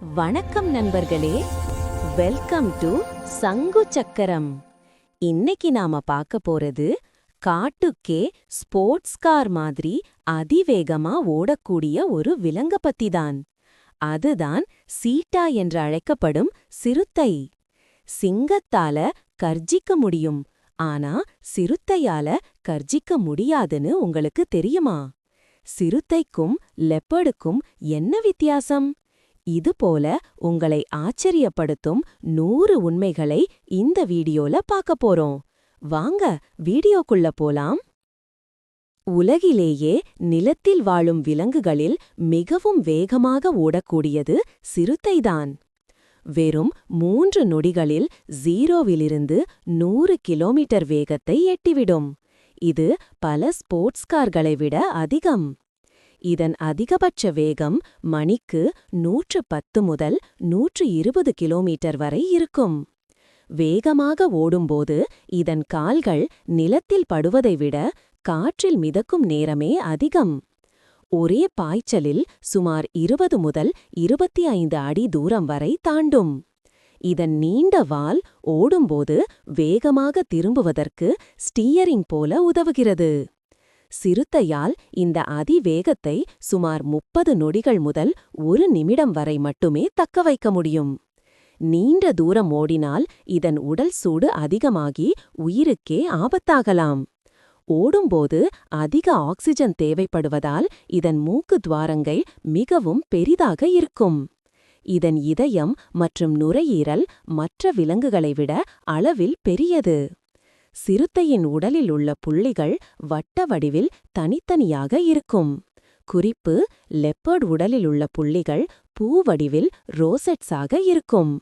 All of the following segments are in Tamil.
வணக்கம் நண்பர்களே. வெல்கம் டு சங்கு சக்கரம். இன்னைக்கு நாம பார்க்க போறது காட்டுக்கே ஸ்போர்ட்ஸ் கார் மாதிரி அதிவேகமா ஓடக்கூடிய ஒரு விலங்க பத்தி தான் அதுதான் சீட்டா என்று அழைக்கப்படும் சிறுத்தை. சிங்கத்தால கர்ஜிக்க முடியும். ஆனா சிறுத்தையால கர்ஜிக்க முடியாதுன்னு உங்களுக்கு தெரியுமா? சிறுத்தைக்கும் லெப்பர்டுக்கும் என்ன வித்தியாசம்? இது போல உங்களை ஆச்சரியப்படுத்தும் நூறு உண்மைகளை இந்த வீடியோல பார்க்க போறோம். வாங்க வீடியோக்குள்ள போலாம். உலகிலேயே நிலத்தில் வாழும் விலங்குகளில் மிகவும் வேகமாக ஓடக்கூடியது சிறுத்தைதான். வெறும் மூன்று நொடிகளில் ஜீரோவிலிருந்து நூறு கிலோமீட்டர் வேகத்தை எட்டிவிடும். இது பல ஸ்போர்ட்ஸ் கார்களை விட அதிகம். இதன் அதிகபட்ச வேகம் மணிக்கு நூற்று பத்து முதல் நூற்று இருபது கிலோமீட்டர் வரை இருக்கும். வேகமாக ஓடும்போது இதன் கால்கள் நிலத்தில் படுவதை விட காற்றில் மிதக்கும் நேரமே அதிகம். ஒரே பாய்ச்சலில் சுமார் இருபது முதல் இருபத்தி ஐந்து அடி தூரம் வரை தாண்டும். இதன் நீண்ட வால் ஓடும்போது வேகமாக திரும்புவதற்கு ஸ்டீயரிங் போல உதவுகிறது. சிறுத்தையால் இந்த அதிவேகத்தை சுமார் முப்பது நொடிகள் முதல் ஒரு நிமிடம் வரை மட்டுமே தக்க வைக்க முடியும். நீண்ட தூரம் ஓடினால் இதன் உடல் சூடு அதிகமாகி உயிருக்கே ஆபத்தாகலாம். ஓடும்போது அதிக ஆக்சிஜன் தேவைப்படுவதால் இதன் மூக்கு துவாரங்கள் மிகவும் பெரிதாக இருக்கும். இதன் இதயம் மற்றும் நுரையீரல் மற்ற விலங்குகளை விட அளவில் பெரியது. சிறுத்தையின் உடலில் உள்ள புள்ளிகள் வட்ட வடிவில் தனித்தனியாக இருக்கும். குறிப்பு லெப்பர்ட் உடலில் உள்ள புள்ளிகள் பூ வடிவில் ரோசெட்ஸாக இருக்கும்.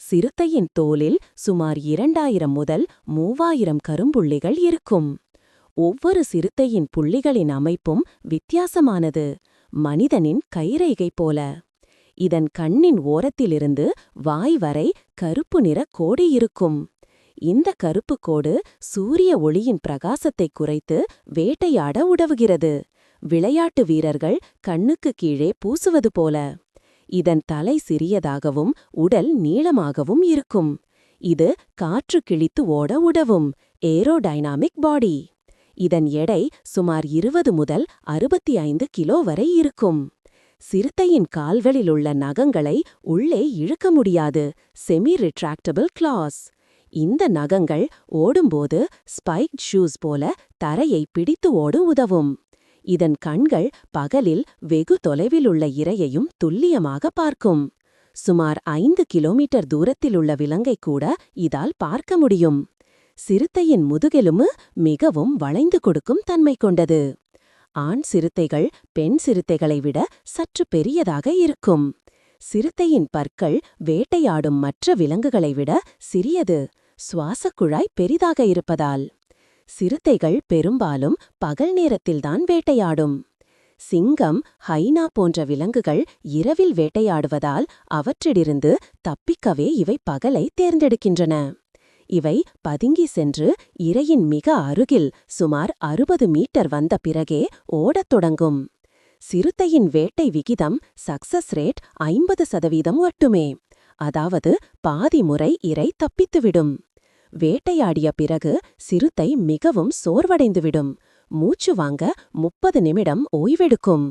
சிறுத்தையின் தோலில் சுமார் இரண்டாயிரம் முதல் மூவாயிரம் கரும்புள்ளிகள் இருக்கும். ஒவ்வொரு சிறுத்தையின் புள்ளிகளின் அமைப்பும் வித்தியாசமானது. மனிதனின் கைரேகை போல. இதன் கண்ணின் ஓரத்திலிருந்து வாய் வரை கருப்பு நிற கோடி இருக்கும். இந்த கருப்பு கோடு சூரிய ஒளியின் பிரகாசத்தை குறைத்து வேட்டையாட உதவுகிறது. விளையாட்டு வீரர்கள் கண்ணுக்கு கீழே பூசுவது போல. இதன் தலை சிறியதாகவும் உடல் நீளமாகவும் இருக்கும். இது காற்று கிழித்து ஓட உதவும். ஏரோடைனாமிக் பாடி. இதன் எடை சுமார் இருபது முதல் அறுபத்தி ஐந்து கிலோ வரை இருக்கும். சிறுத்தையின் கால்களிலுள்ள நகங்களை உள்ளே இழுக்க முடியாது. செமி ரிட்ராக்டபிள் கிளாஸ் இந்த நகங்கள் ஓடும்போது ஸ்பைக் ஷூஸ் போல தரையை பிடித்து ஓட உதவும். இதன் கண்கள் பகலில் வெகு தொலைவில் உள்ள இரையையும் துல்லியமாக பார்க்கும். சுமார் ஐந்து கிலோமீட்டர் தூரத்தில் உள்ள விலங்கை கூட இதால் பார்க்க முடியும். சிறுத்தையின் முதுகெலும்பு மிகவும் வளைந்து கொடுக்கும் தன்மை கொண்டது. ஆண் சிறுத்தைகள் பெண் சிறுத்தைகளை விட சற்று பெரியதாக இருக்கும். சிறுத்தையின் பற்கள் வேட்டையாடும் மற்ற விலங்குகளை விட சிறியது. சுவாசக்குழாய் பெரிதாக இருப்பதால். சிறுத்தைகள் பெரும்பாலும் பகல் நேரத்தில்தான் வேட்டையாடும். சிங்கம் ஹைனா போன்ற விலங்குகள் இரவில் வேட்டையாடுவதால் அவற்றிடிருந்து தப்பிக்கவே இவை பகலை தேர்ந்தெடுக்கின்றன. இவை பதுங்கி சென்று இரையின் மிக அருகில் சுமார் அறுபது மீட்டர் வந்த பிறகே ஓடத் தொடங்கும். சிறுத்தையின் வேட்டை விகிதம் சக்சஸ் ரேட் ஐம்பது சதவீதம் மட்டுமே. அதாவது பாதி முறை இரை தப்பித்துவிடும். வேட்டையாடிய பிறகு சிறுத்தை மிகவும் சோர்வடைந்துவிடும். மூச்சு வாங்க முப்பது நிமிடம் ஓய்வெடுக்கும்.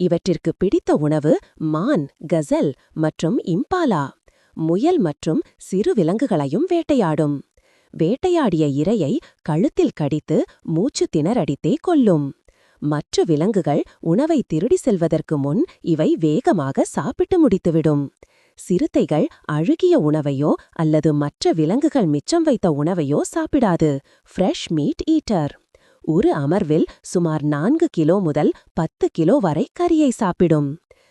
இவற்றிற்கு பிடித்த உணவு மான் கசல் மற்றும் இம்பாலா. முயல் மற்றும் சிறு விலங்குகளையும் வேட்டையாடும். வேட்டையாடிய இரையை கழுத்தில் கடித்து மூச்சு திணறடித்தே கொல்லும். மற்ற விலங்குகள் உணவை திருடி செல்வதற்கு முன் இவை வேகமாக சாப்பிட்டு முடித்துவிடும். சிறுத்தைகள் அழுகிய உணவையோ அல்லது மற்ற விலங்குகள் மிச்சம் வைத்த உணவையோ சாப்பிடாது. ஃப்ரெஷ் மீட் ஈட்டர் ஒரு அமர்வில் சுமார் நான்கு கிலோ முதல் பத்து கிலோ வரை கறியை சாப்பிடும்.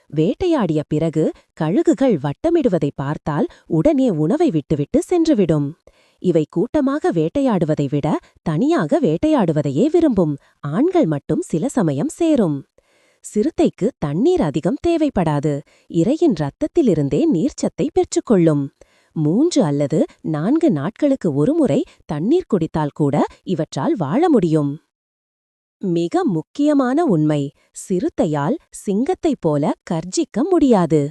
வேட்டையாடிய பிறகு கழுகுகள் வட்டமிடுவதை பார்த்தால் உடனே உணவை விட்டுவிட்டு சென்றுவிடும். இவை கூட்டமாக வேட்டையாடுவதை விட தனியாக வேட்டையாடுவதையே விரும்பும். ஆண்கள் மட்டும் சில சமயம் சேரும். சிறுத்தைக்கு தண்ணீர் அதிகம் தேவைப்படாது. இரையின் இரத்தத்திலிருந்தே நீர்ச்சத்தை பெற்றுக்கொள்ளும். மூன்று அல்லது நான்கு நாட்களுக்கு ஒருமுறை தண்ணீர் குடித்தால் கூட இவற்றால் வாழ முடியும். மிக முக்கியமான உண்மை சிறுத்தையால் சிங்கத்தைப் போல கர்ஜிக்க முடியாது.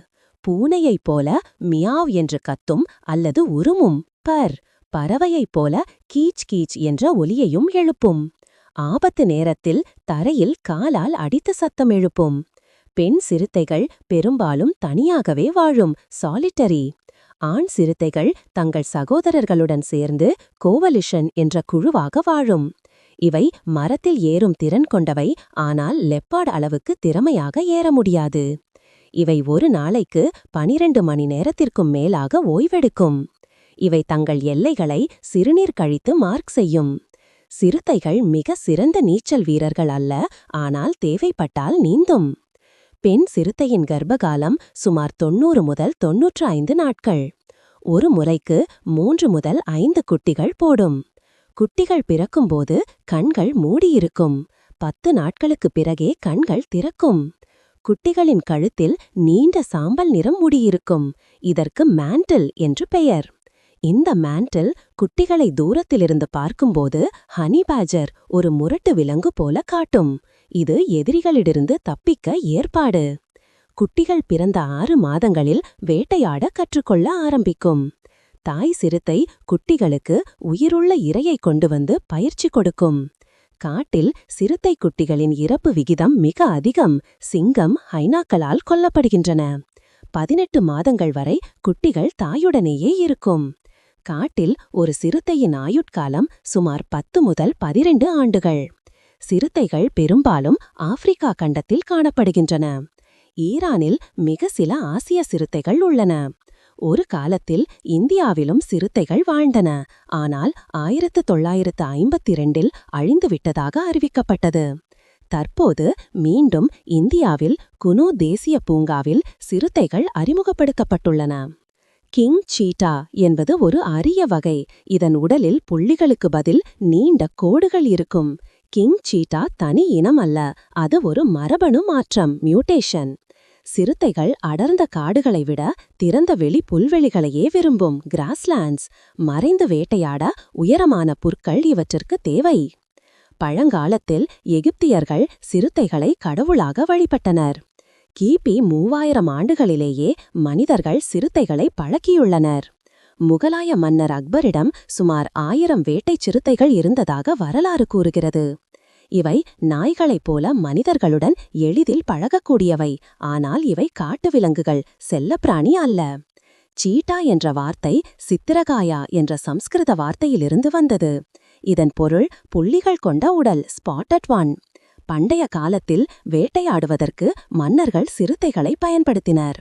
பூனையைப் போல மியாவ் என்று கத்தும் அல்லது உருமும். பர் பறவையைப் போல கீச் கீச் என்ற ஒலியையும் எழுப்பும். ஆபத்து நேரத்தில் தரையில் காலால் அடித்த சத்தம் எழுப்பும். பெண் சிறுத்தைகள் பெரும்பாலும் தனியாகவே வாழும். சாலிட்டரி ஆண் சிறுத்தைகள் தங்கள் சகோதரர்களுடன் சேர்ந்து கோவலிஷன் என்ற குழுவாக வாழும். இவை மரத்தில் ஏறும் திறன் கொண்டவை ஆனால் லெப்பார்ட் அளவுக்கு திறமையாக ஏற முடியாது. இவை ஒரு நாளைக்கு பனிரெண்டு மணி நேரத்திற்கும் மேலாக ஓய்வெடுக்கும். இவை தங்கள் எல்லைகளை சிறுநீர் கழித்து மார்க் செய்யும். சிறுத்தைகள் மிக சிறந்த நீச்சல் வீரர்கள் அல்ல ஆனால் தேவைப்பட்டால் நீந்தும். பெண் சிறுத்தையின் கர்ப்பகாலம் சுமார் தொன்னூறு முதல் தொன்னூற்று ஐந்து நாட்கள். ஒரு முறைக்கு மூன்று முதல் ஐந்து குட்டிகள் போடும். குட்டிகள் பிறக்கும்போது கண்கள் மூடியிருக்கும். பத்து நாட்களுக்குப் பிறகே கண்கள் திறக்கும். குட்டிகளின் கழுத்தில் நீண்ட சாம்பல் நிறம் முடியிருக்கும். இதற்கு மேண்டில் என்று பெயர். இந்த மேண்டில் குட்டிகளை தூரத்திலிருந்து பார்க்கும்போது ஹனி பேஜர் ஒரு முரட்டு விலங்கு போல காட்டும். இது எதிரிகளிடிருந்து தப்பிக்க ஏற்பாடு. குட்டிகள் பிறந்த ஆறு மாதங்களில் வேட்டையாட கற்றுக்கொள்ள ஆரம்பிக்கும். தாய் சிறுத்தை குட்டிகளுக்கு உயிருள்ள இரையை கொண்டு வந்து பயிற்சி கொடுக்கும். காட்டில் சிறுத்தை குட்டிகளின் இறப்பு விகிதம் மிக அதிகம். சிங்கம் ஹைனாக்களால் கொல்லப்படுகின்றன. பதினெட்டு மாதங்கள் வரை குட்டிகள் தாயுடனேயே இருக்கும். காட்டில் ஒரு சிறுத்தையின் ஆயுட்காலம் சுமார் பத்து முதல் பதிரெண்டு ஆண்டுகள். சிறுத்தைகள் பெரும்பாலும் ஆப்பிரிக்கா கண்டத்தில் காணப்படுகின்றன. ஈரானில் மிக சில ஆசிய சிறுத்தைகள் உள்ளன. ஒரு காலத்தில் இந்தியாவிலும் சிறுத்தைகள் வாழ்ந்தன. ஆனால் ஆயிரத்து தொள்ளாயிரத்து ஐம்பத்தி இரண்டில் அழிந்துவிட்டதாக அறிவிக்கப்பட்டது. தற்போது மீண்டும் இந்தியாவில் குனு தேசிய பூங்காவில் சிறுத்தைகள் அறிமுகப்படுத்தப்பட்டுள்ளன. கிங் சீட்டா என்பது ஒரு அரிய வகை. இதன் உடலில் புள்ளிகளுக்கு பதில் நீண்ட கோடுகள் இருக்கும். கிங் சீட்டா தனி இனம் அல்ல. அது ஒரு மரபணு மாற்றம் மியூட்டேஷன் சிறுத்தைகள் அடர்ந்த காடுகளை விட திறந்த வெளி புல்வெளிகளையே விரும்பும் கிராஸ்லாண்ட்ஸ் மறைந்து வேட்டையாட உயரமான புற்கள் இவற்றிற்கு தேவை. பழங்காலத்தில் எகிப்தியர்கள் சிறுத்தைகளை கடவுளாக வழிபட்டனர். கிபி மூவாயிரம் ஆண்டுகளிலேயே மனிதர்கள் சிறுத்தைகளை பழக்கியுள்ளனர். முகலாய மன்னர் அக்பரிடம் சுமார் ஆயிரம் வேட்டைச் சிறுத்தைகள் இருந்ததாக வரலாறு கூறுகிறது. இவை நாய்களைப் போல மனிதர்களுடன் எளிதில் பழகக்கூடியவை ஆனால் இவை காட்டு விலங்குகள் செல்லப்பிராணி அல்ல. சீட்டா என்ற வார்த்தை சித்திரகாயா என்ற சம்ஸ்கிருத வார்த்தையிலிருந்து வந்தது. இதன் பொருள் புள்ளிகள் கொண்ட உடல் ஸ்பாட்டட் ஒன் பண்டைய காலத்தில் வேட்டையாடுவதற்கு மன்னர்கள் சிறுத்தைகளை பயன்படுத்தினர்.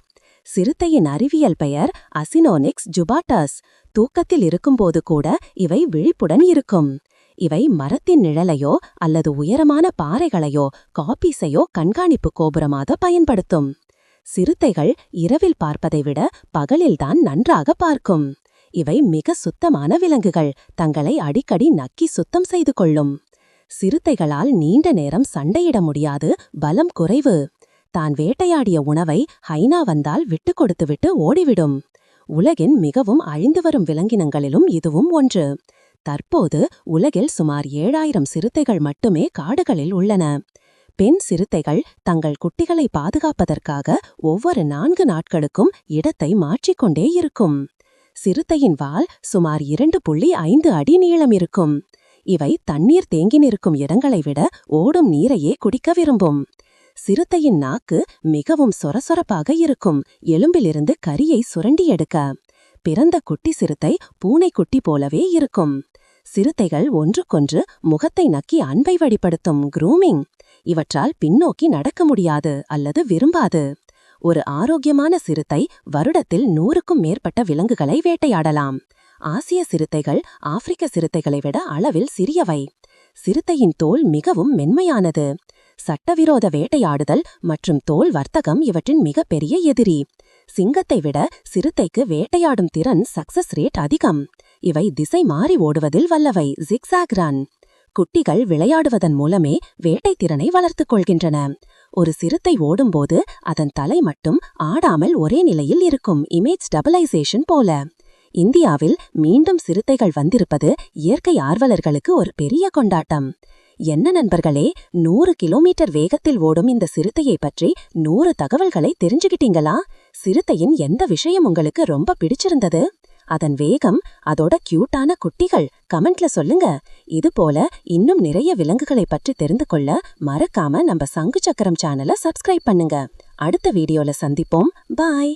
சிறுத்தையின் அறிவியல் பெயர் அசினோனிக்ஸ் ஜுபாட்டஸ். தூக்கத்தில் இருக்கும்போது கூட இவை விழிப்புடன் இருக்கும். இவை மரத்தின் நிழலையோ அல்லது உயரமான பாறைகளையோ காப்பீஸையோ கண்காணிப்பு கோபுரமாக பயன்படுத்தும். சிறுத்தைகள் இரவில் பார்ப்பதை விட பகலில்தான் நன்றாக பார்க்கும். இவை மிக சுத்தமான விலங்குகள். தங்களை அடிக்கடி நக்கி சுத்தம் செய்து கொள்ளும். சிறுத்தைகளால் நீண்ட நேரம் சண்டையிட முடியாது பலம் குறைவு. தான் வேட்டையாடிய உணவை ஹைனா வந்தால் விட்டு கொடுத்துவிட்டு ஓடிவிடும். உலகின் மிகவும் அழிந்து வரும் விலங்கினங்களிலும் இதுவும் ஒன்று. தற்போது உலகில் சுமார் ஏழாயிரம் சிறுத்தைகள் மட்டுமே காடுகளில் உள்ளன. பெண் சிறுத்தைகள் தங்கள் குட்டிகளை பாதுகாப்பதற்காக ஒவ்வொரு நான்கு நாட்களுக்கும் இடத்தை மாற்றிக்கொண்டே இருக்கும். சிறுத்தையின் வால் சுமார் இரண்டு புள்ளி ஐந்து அடி நீளம் இருக்கும். இவை தண்ணீர் தேங்கி நிற்கும் இடங்களை விட ஓடும் நீரையே குடிக்க விரும்பும். சிறுத்தையின் நாக்கு மிகவும் சொரசொரப்பாக இருக்கும். எலும்பிலிருந்து கரியை சுரண்டி எடுக்க. பிறந்த குட்டி சிறுத்தை பூனைக்குட்டி போலவே இருக்கும். சிறுத்தைகள் ஒன்றுக்கொன்று முகத்தை நக்கி அன்பை வழிப்படுத்தும் க்ரூமிங் இவற்றால் பின்னோக்கி நடக்க முடியாது அல்லது விரும்பாது. ஒரு ஆரோக்கியமான சிறுத்தை வருடத்தில் நூறுக்கும் மேற்பட்ட விலங்குகளை வேட்டையாடலாம். ஆசிய சிறுத்தைகள் ஆப்பிரிக்க சிறுத்தைகளை விட அளவில் சிறியவை. சிறுத்தையின் தோல் மிகவும் மென்மையானது. சட்டவிரோத வேட்டையாடுதல் மற்றும் தோல் வர்த்தகம் இவற்றின் மிகப்பெரிய எதிரி. சிங்கத்தை விட சிறுத்தைக்கு வேட்டையாடும் திறன் சக்சஸ் ரேட் அதிகம். இவை திசை மாறி ஓடுவதில் வல்லவை. ஜிக்ஸாக் ரன் குட்டிகள் விளையாடுவதன் மூலமே வேட்டை திறனை வளர்த்துக் கொள்கின்றன. ஒரு சிறுத்தை ஓடும்போது அதன் தலை மட்டும் ஆடாமல் ஒரே நிலையில் இருக்கும். இமேஜ் டபுளைசேஷன் போல. இந்தியாவில் மீண்டும் சிறுத்தைகள் வந்திருப்பது இயற்கை ஆர்வலர்களுக்கு ஒரு பெரிய கொண்டாட்டம். என்ன நண்பர்களே நூறு கிலோமீட்டர் வேகத்தில் ஓடும் இந்த சிறுத்தையை பற்றி நூறு தகவல்களை தெரிஞ்சுக்கிட்டீங்களா சிறுத்தையின் எந்த விஷயம் உங்களுக்கு ரொம்ப பிடிச்சிருந்தது? அதன் வேகம் அதோட கியூட்டான குட்டிகள் கமெண்ட்ல சொல்லுங்க. இது போல இன்னும் நிறைய விலங்குகளை பற்றி தெரிந்து கொள்ள மறக்காம நம்ம சங்கு சக்கரம் சேனலை சப்ஸ்கிரைப் பண்ணுங்க. அடுத்த வீடியோல சந்திப்போம். பாய்